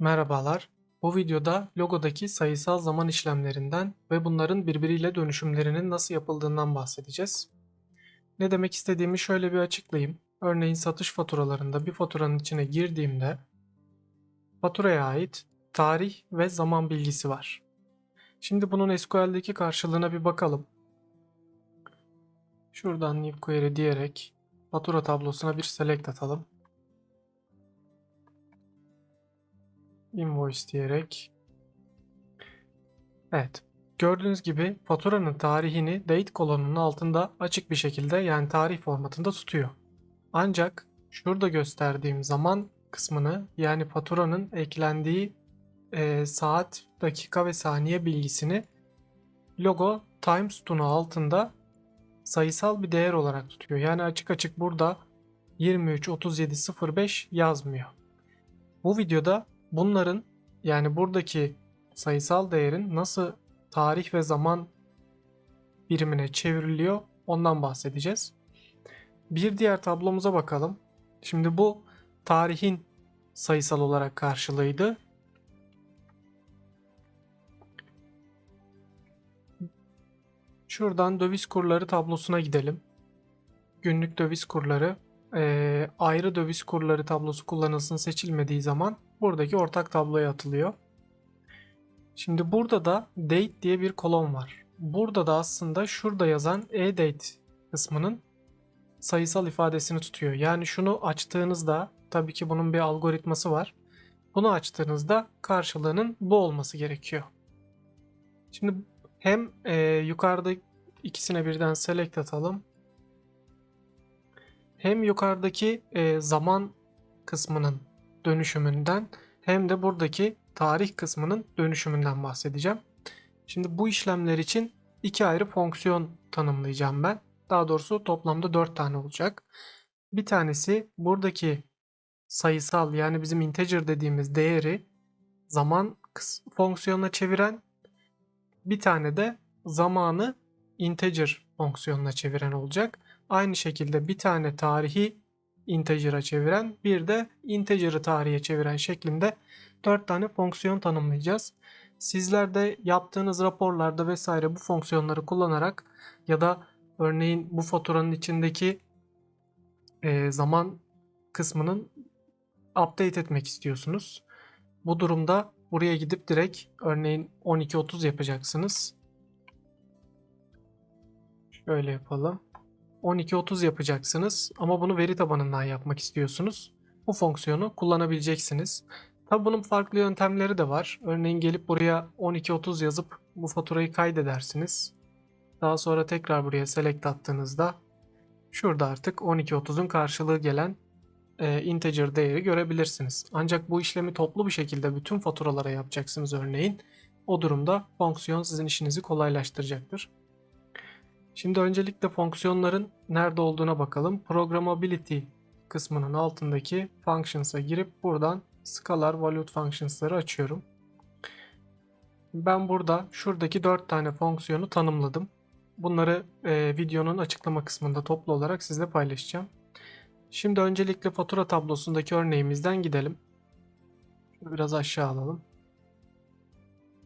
Merhabalar. Bu videoda logodaki sayısal zaman işlemlerinden ve bunların birbiriyle dönüşümlerinin nasıl yapıldığından bahsedeceğiz. Ne demek istediğimi şöyle bir açıklayayım. Örneğin satış faturalarında bir faturanın içine girdiğimde faturaya ait tarih ve zaman bilgisi var. Şimdi bunun SQL'deki karşılığına bir bakalım. Şuradan new query diyerek fatura tablosuna bir select atalım. İnvoice diyerek. Evet. Gördüğünüz gibi faturanın tarihini date kolonunun altında açık bir şekilde yani tarih formatında tutuyor. Ancak şurada gösterdiğim zaman kısmını yani faturanın eklendiği e, saat, dakika ve saniye bilgisini logo time sütunu altında sayısal bir değer olarak tutuyor. Yani açık açık burada 23.37.05 yazmıyor. Bu videoda bunların yani buradaki sayısal değerin nasıl tarih ve zaman birimine çevriliyor ondan bahsedeceğiz. Bir diğer tablomuza bakalım. Şimdi bu tarihin sayısal olarak karşılığıydı. Şuradan döviz kurları tablosuna gidelim. Günlük döviz kurları ayrı döviz kurları tablosu kullanılsın seçilmediği zaman buradaki ortak tabloya atılıyor. Şimdi burada da date diye bir kolon var. Burada da aslında şurada yazan e-date kısmının sayısal ifadesini tutuyor. Yani şunu açtığınızda tabii ki bunun bir algoritması var. Bunu açtığınızda karşılığının bu olması gerekiyor. Şimdi hem e, yukarıda ikisine birden select atalım. Hem yukarıdaki e, zaman kısmının dönüşümünden hem de buradaki tarih kısmının dönüşümünden bahsedeceğim. Şimdi bu işlemler için iki ayrı fonksiyon tanımlayacağım ben. Daha doğrusu toplamda 4 tane olacak. Bir tanesi buradaki sayısal yani bizim integer dediğimiz değeri zaman fonksiyonuna çeviren bir tane de zamanı integer fonksiyonuna çeviren olacak. Aynı şekilde bir tane tarihi integer'a çeviren bir de integer'ı tarihe çeviren şeklinde 4 tane fonksiyon tanımlayacağız. Sizler de yaptığınız raporlarda vesaire bu fonksiyonları kullanarak ya da örneğin bu faturanın içindeki e, zaman kısmının update etmek istiyorsunuz. Bu durumda buraya gidip direkt örneğin 12.30 yapacaksınız. Şöyle yapalım. 12.30 yapacaksınız ama bunu veri tabanından yapmak istiyorsunuz. Bu fonksiyonu kullanabileceksiniz. Tabi bunun farklı yöntemleri de var. Örneğin gelip buraya 12.30 yazıp bu faturayı kaydedersiniz. Daha sonra tekrar buraya select attığınızda şurada artık 12.30'un karşılığı gelen e, integer değeri görebilirsiniz. Ancak bu işlemi toplu bir şekilde bütün faturalara yapacaksınız örneğin. O durumda fonksiyon sizin işinizi kolaylaştıracaktır. Şimdi öncelikle fonksiyonların nerede olduğuna bakalım. Programmability kısmının altındaki functions'a girip buradan scalar valute functions'ları açıyorum. Ben burada şuradaki 4 tane fonksiyonu tanımladım. Bunları e, videonun açıklama kısmında toplu olarak sizle paylaşacağım. Şimdi öncelikle fatura tablosundaki örneğimizden gidelim. Şunu biraz aşağı alalım.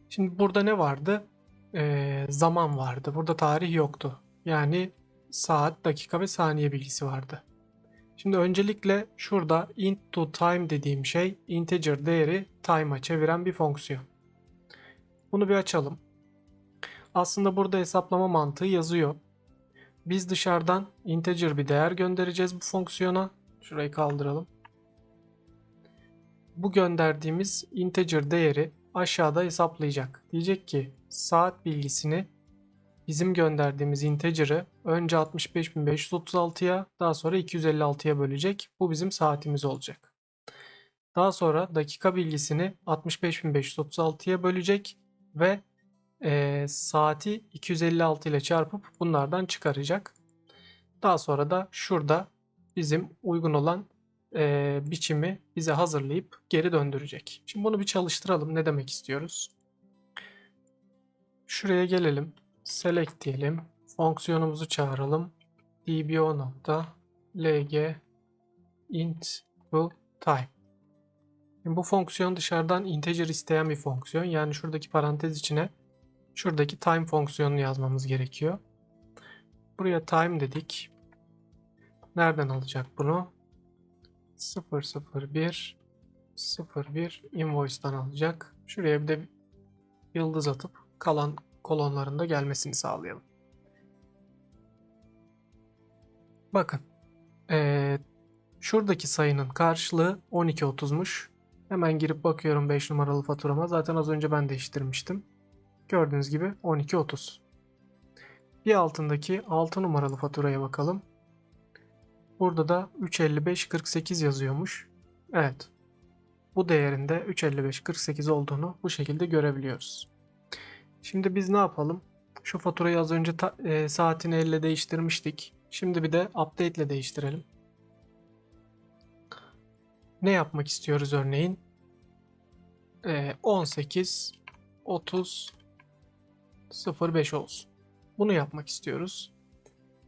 Şimdi burada ne vardı? Ee, zaman vardı. Burada tarih yoktu. Yani saat, dakika ve saniye bilgisi vardı. Şimdi öncelikle şurada int to time dediğim şey integer değeri time'a çeviren bir fonksiyon. Bunu bir açalım. Aslında burada hesaplama mantığı yazıyor. Biz dışarıdan integer bir değer göndereceğiz bu fonksiyona. Şurayı kaldıralım. Bu gönderdiğimiz integer değeri aşağıda hesaplayacak. Diyecek ki saat bilgisini bizim gönderdiğimiz integer'ı önce 65536'ya daha sonra 256'ya bölecek. Bu bizim saatimiz olacak. Daha sonra dakika bilgisini 65536'ya bölecek ve e, saati 256 ile çarpıp bunlardan çıkaracak. Daha sonra da şurada bizim uygun olan e, biçimi bize hazırlayıp geri döndürecek. Şimdi bunu bir çalıştıralım. Ne demek istiyoruz? Şuraya gelelim. Select diyelim. Fonksiyonumuzu çağıralım. dbo lg int to time. Şimdi bu fonksiyon dışarıdan integer isteyen bir fonksiyon. Yani şuradaki parantez içine şuradaki time fonksiyonunu yazmamız gerekiyor. Buraya time dedik. Nereden alacak bunu? 001 01 invoice'dan alacak. Şuraya bir de yıldız atıp kalan kolonlarında gelmesini sağlayalım. Bakın. Ee, şuradaki sayının karşılığı 12.30'muş. Hemen girip bakıyorum 5 numaralı faturama. Zaten az önce ben değiştirmiştim. Gördüğünüz gibi 12.30. Bir altındaki 6 numaralı faturaya bakalım. Burada da 355.48 yazıyormuş. Evet. Bu değerinde 355.48 olduğunu bu şekilde görebiliyoruz. Şimdi biz ne yapalım? Şu faturayı az önce ta- e, saatini elle değiştirmiştik. Şimdi bir de update ile değiştirelim. Ne yapmak istiyoruz örneğin? E, 18 30 05 olsun. Bunu yapmak istiyoruz.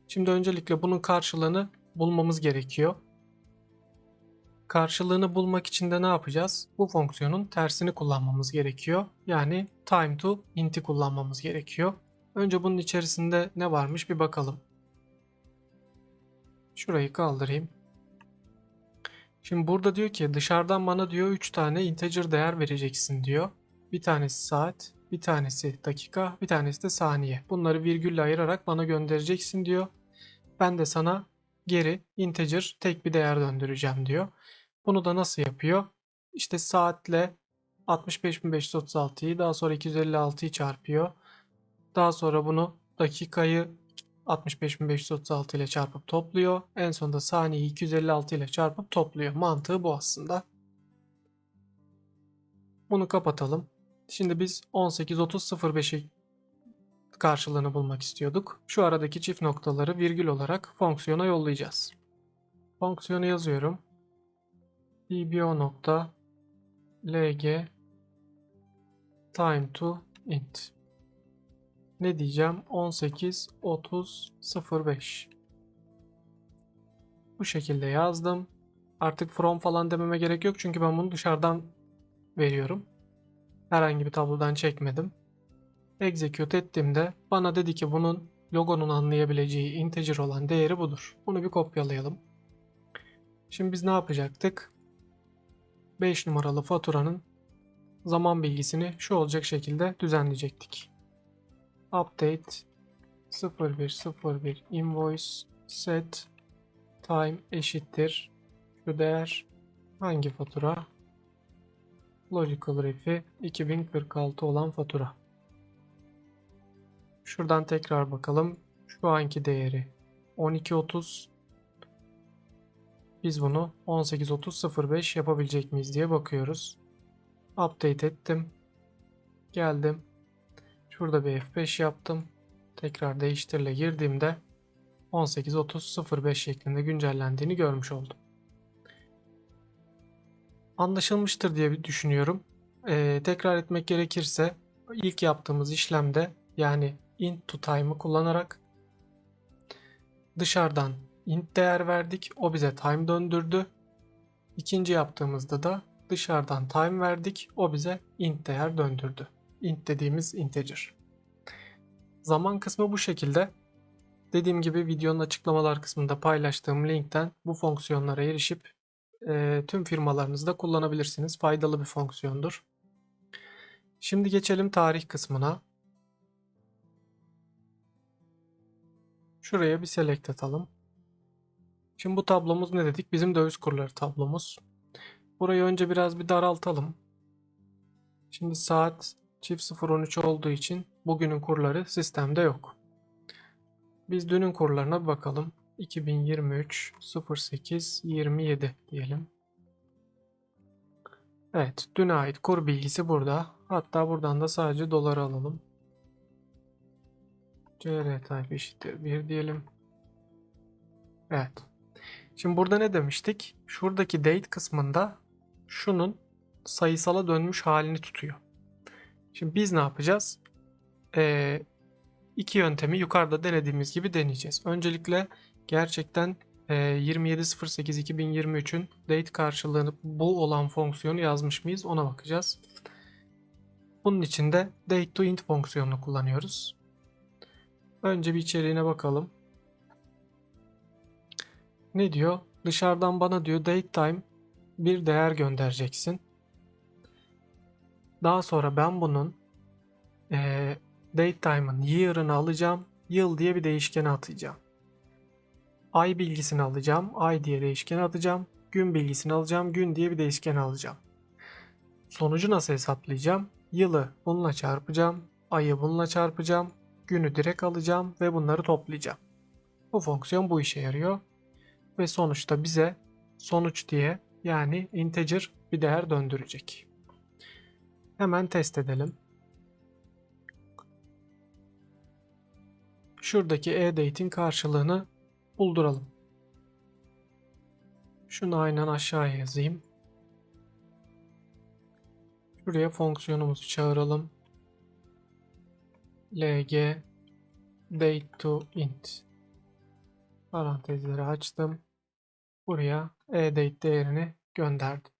Şimdi öncelikle bunun karşılığını bulmamız gerekiyor. Karşılığını bulmak için de ne yapacağız? Bu fonksiyonun tersini kullanmamız gerekiyor. Yani time to int'i kullanmamız gerekiyor. Önce bunun içerisinde ne varmış bir bakalım. Şurayı kaldırayım. Şimdi burada diyor ki dışarıdan bana diyor 3 tane integer değer vereceksin diyor. Bir tanesi saat, bir tanesi dakika, bir tanesi de saniye. Bunları virgülle ayırarak bana göndereceksin diyor. Ben de sana geri integer tek bir değer döndüreceğim diyor. Bunu da nasıl yapıyor? İşte saatle 65.536'yı daha sonra 256'yı çarpıyor. Daha sonra bunu dakikayı 65.536 ile çarpıp topluyor. En sonunda saniyeyi 256 ile çarpıp topluyor. Mantığı bu aslında. Bunu kapatalım. Şimdi biz 18.30.05'i karşılığını bulmak istiyorduk. Şu aradaki çift noktaları virgül olarak fonksiyona yollayacağız. Fonksiyonu yazıyorum. Dbo nokta lg time to int. Ne diyeceğim? 18 30 05 bu şekilde yazdım. Artık from falan dememe gerek yok çünkü ben bunu dışarıdan veriyorum. Herhangi bir tablodan çekmedim. Execute ettiğimde bana dedi ki bunun logonun anlayabileceği integer olan değeri budur. Bunu bir kopyalayalım. Şimdi biz ne yapacaktık 5 numaralı faturanın zaman bilgisini şu olacak şekilde düzenleyecektik. Update 0101 invoice set time eşittir şu değer hangi fatura? Logical Ref'i 2046 olan fatura. Şuradan tekrar bakalım. Şu anki değeri 12.30 biz bunu 18.30.05 yapabilecek miyiz diye bakıyoruz. Update ettim. Geldim. Şurada bir F5 yaptım. Tekrar değiştirle girdiğimde 18.30.05 şeklinde güncellendiğini görmüş oldum. Anlaşılmıştır diye düşünüyorum. Ee, tekrar etmek gerekirse ilk yaptığımız işlemde yani int to time'ı kullanarak dışarıdan int değer verdik. O bize time döndürdü. İkinci yaptığımızda da dışarıdan time verdik. O bize int değer döndürdü. int dediğimiz integer. Zaman kısmı bu şekilde. Dediğim gibi videonun açıklamalar kısmında paylaştığım linkten bu fonksiyonlara erişip e, tüm firmalarınızda kullanabilirsiniz. Faydalı bir fonksiyondur. Şimdi geçelim tarih kısmına. Şuraya bir select atalım. Şimdi bu tablomuz ne dedik? Bizim döviz kurları tablomuz. Burayı önce biraz bir daraltalım. Şimdi saat çift 013 olduğu için bugünün kurları sistemde yok. Biz dünün kurlarına bir bakalım. 2023 08 27 diyelim. Evet, düne ait kur bilgisi burada. Hatta buradan da sadece doları alalım. CR type eşittir 1 diyelim. Evet. Şimdi burada ne demiştik? Şuradaki date kısmında şunun sayısala dönmüş halini tutuyor. Şimdi biz ne yapacağız? Ee, iki yöntemi yukarıda denediğimiz gibi deneyeceğiz. Öncelikle gerçekten e, 27.08.2023'ün date karşılığını bu olan fonksiyonu yazmış mıyız ona bakacağız. Bunun için de date to int fonksiyonunu kullanıyoruz. Önce bir içeriğine bakalım. Ne diyor? Dışarıdan bana diyor date time bir değer göndereceksin. Daha sonra ben bunun eee date time'ın year'ını alacağım. Yıl diye bir değişkene atacağım. Ay bilgisini alacağım. Ay diye değişkene atacağım. Gün bilgisini alacağım. Gün diye bir değişkene alacağım. Sonucu nasıl hesaplayacağım? Yılı bununla çarpacağım. Ayı bununla çarpacağım. Günü direkt alacağım ve bunları toplayacağım. Bu fonksiyon bu işe yarıyor. Ve sonuçta bize sonuç diye yani integer bir değer döndürecek. Hemen test edelim. Şuradaki e-date'in karşılığını bulduralım. Şunu aynen aşağıya yazayım. Şuraya fonksiyonumuzu çağıralım. lg date to int parantezleri açtım. Buraya e-date değerini gönderdim.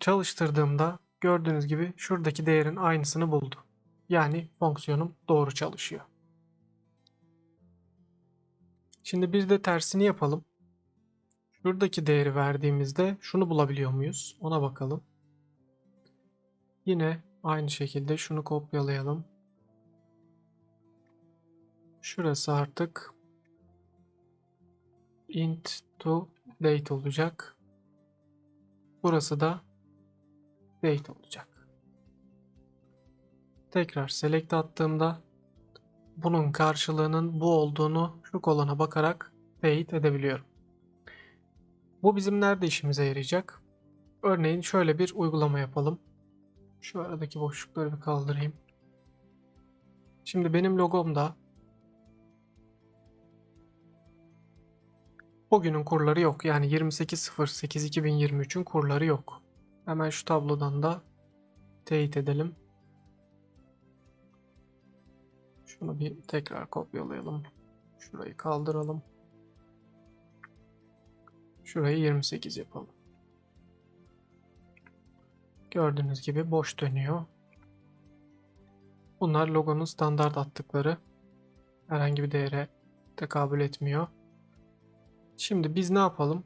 Çalıştırdığımda gördüğünüz gibi şuradaki değerin aynısını buldu. Yani fonksiyonum doğru çalışıyor. Şimdi bir de tersini yapalım. Şuradaki değeri verdiğimizde şunu bulabiliyor muyuz? Ona bakalım. Yine aynı şekilde şunu kopyalayalım. Şurası artık int to date olacak. Burası da date olacak. Tekrar select attığımda bunun karşılığının bu olduğunu şu kolona bakarak teyit edebiliyorum. Bu bizim nerede işimize yarayacak? Örneğin şöyle bir uygulama yapalım. Şu aradaki boşlukları bir kaldırayım. Şimdi benim logomda bugünün kurları yok. Yani 28.08.2023'ün kurları yok. Hemen şu tablodan da teyit edelim. Şunu bir tekrar kopyalayalım. Şurayı kaldıralım. Şurayı 28 yapalım. Gördüğünüz gibi boş dönüyor. Bunlar logonun standart attıkları. Herhangi bir değere tekabül etmiyor. Şimdi biz ne yapalım?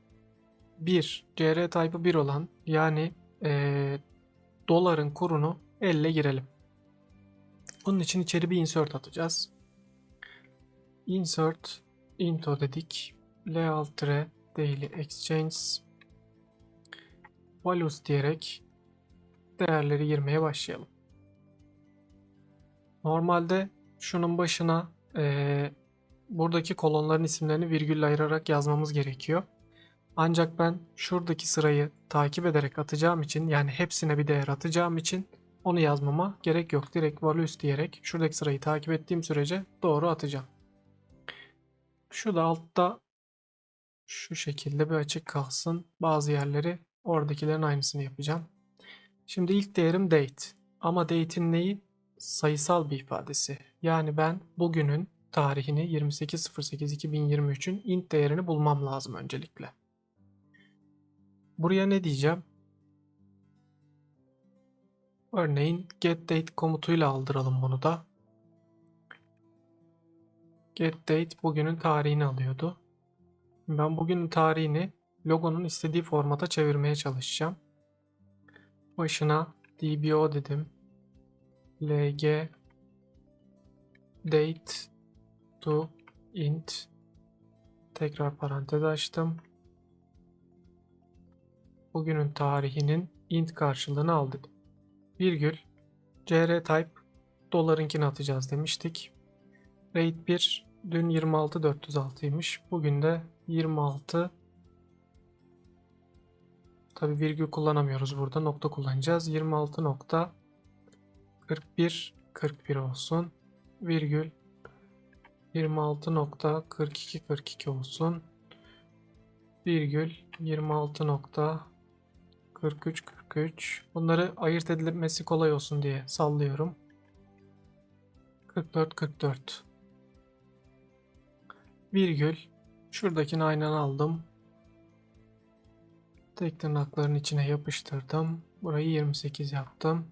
1, CR type'ı 1 olan yani ee, doların kurunu elle girelim. Bunun için içeri bir insert atacağız. Insert into dedik. Lealtre daily exchange values diyerek değerleri girmeye başlayalım. Normalde şunun başına e, buradaki kolonların isimlerini virgülle ayırarak yazmamız gerekiyor. Ancak ben şuradaki sırayı takip ederek atacağım için yani hepsine bir değer atacağım için onu yazmama gerek yok. Direkt values diyerek şuradaki sırayı takip ettiğim sürece doğru atacağım. Şu da altta şu şekilde bir açık kalsın. Bazı yerleri oradakilerin aynısını yapacağım. Şimdi ilk değerim date. Ama date'in neyi? Sayısal bir ifadesi. Yani ben bugünün tarihini 28.08.2023'ün int değerini bulmam lazım öncelikle. Buraya ne diyeceğim? Örneğin getDate komutuyla aldıralım bunu da. GetDate bugünün tarihini alıyordu. Ben bugünün tarihini logonun istediği formata çevirmeye çalışacağım. Başına dbo dedim. lg date to int tekrar parantez açtım. Bugünün tarihinin int karşılığını aldık virgül CR type dolarınkini atacağız demiştik. Rate 1 dün 26.406'ymış. Bugün de 26 Tabi virgül kullanamıyoruz burada. Nokta kullanacağız. 26 nokta 41 41 olsun. Virgül 26 nokta 42 42 olsun. Virgül 26 nokta 43 43. Bunları ayırt edilmesi kolay olsun diye sallıyorum. 44 44. virgül şuradakini aynen aldım. Tek tırnakların içine yapıştırdım. Burayı 28 yaptım.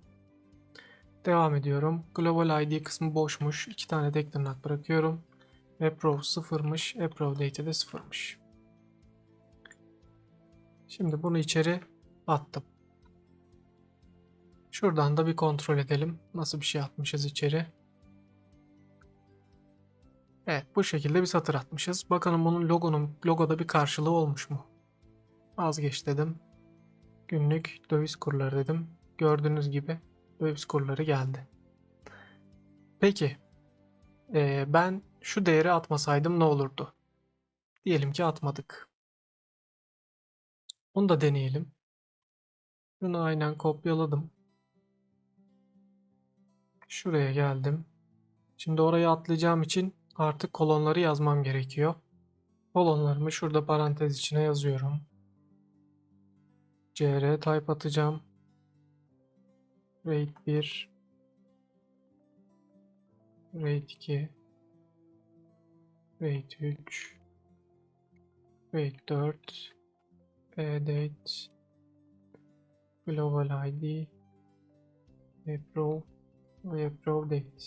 Devam ediyorum. Global ID kısmı boşmuş. İki tane tek tırnak bırakıyorum. Approve sıfırmış. Approve date de sıfırmış. Şimdi bunu içeri attım. Şuradan da bir kontrol edelim. Nasıl bir şey atmışız içeri. Evet bu şekilde bir satır atmışız. Bakalım bunun logonun logoda bir karşılığı olmuş mu? Vazgeç dedim. Günlük döviz kurları dedim. Gördüğünüz gibi döviz kurları geldi. Peki ee, ben şu değeri atmasaydım ne olurdu? Diyelim ki atmadık. Bunu da deneyelim. Bunu aynen kopyaladım. Şuraya geldim. Şimdi oraya atlayacağım için artık kolonları yazmam gerekiyor. Kolonlarımı şurada parantez içine yazıyorum. CR type atacağım. Rate 1 Rate 2 Rate 3 Rate 4 Date Global ID Approve ve Approve Date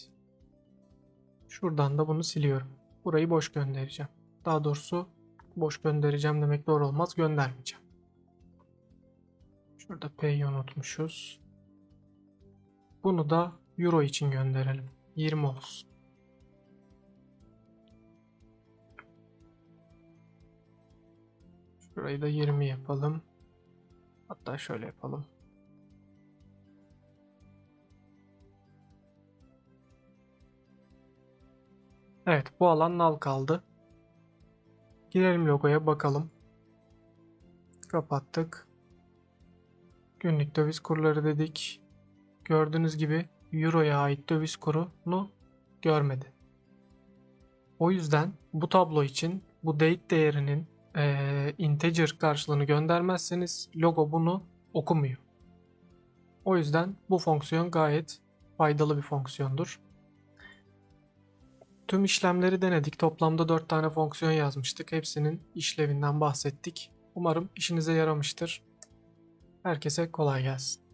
Şuradan da bunu siliyorum. Burayı boş göndereceğim. Daha doğrusu boş göndereceğim demek doğru olmaz. Göndermeyeceğim. Şurada Pay'i unutmuşuz. Bunu da Euro için gönderelim. 20 olsun. Şurayı da 20 yapalım. Hatta şöyle yapalım. Evet bu alan null kaldı. Girelim logoya bakalım. Kapattık. Günlük döviz kurları dedik. Gördüğünüz gibi Euro'ya ait döviz kurunu görmedi. O yüzden bu tablo için bu date değerinin eee, integer karşılığını göndermezseniz logo bunu okumuyor. O yüzden bu fonksiyon gayet faydalı bir fonksiyondur. Tüm işlemleri denedik. Toplamda 4 tane fonksiyon yazmıştık. Hepsinin işlevinden bahsettik. Umarım işinize yaramıştır. Herkese kolay gelsin.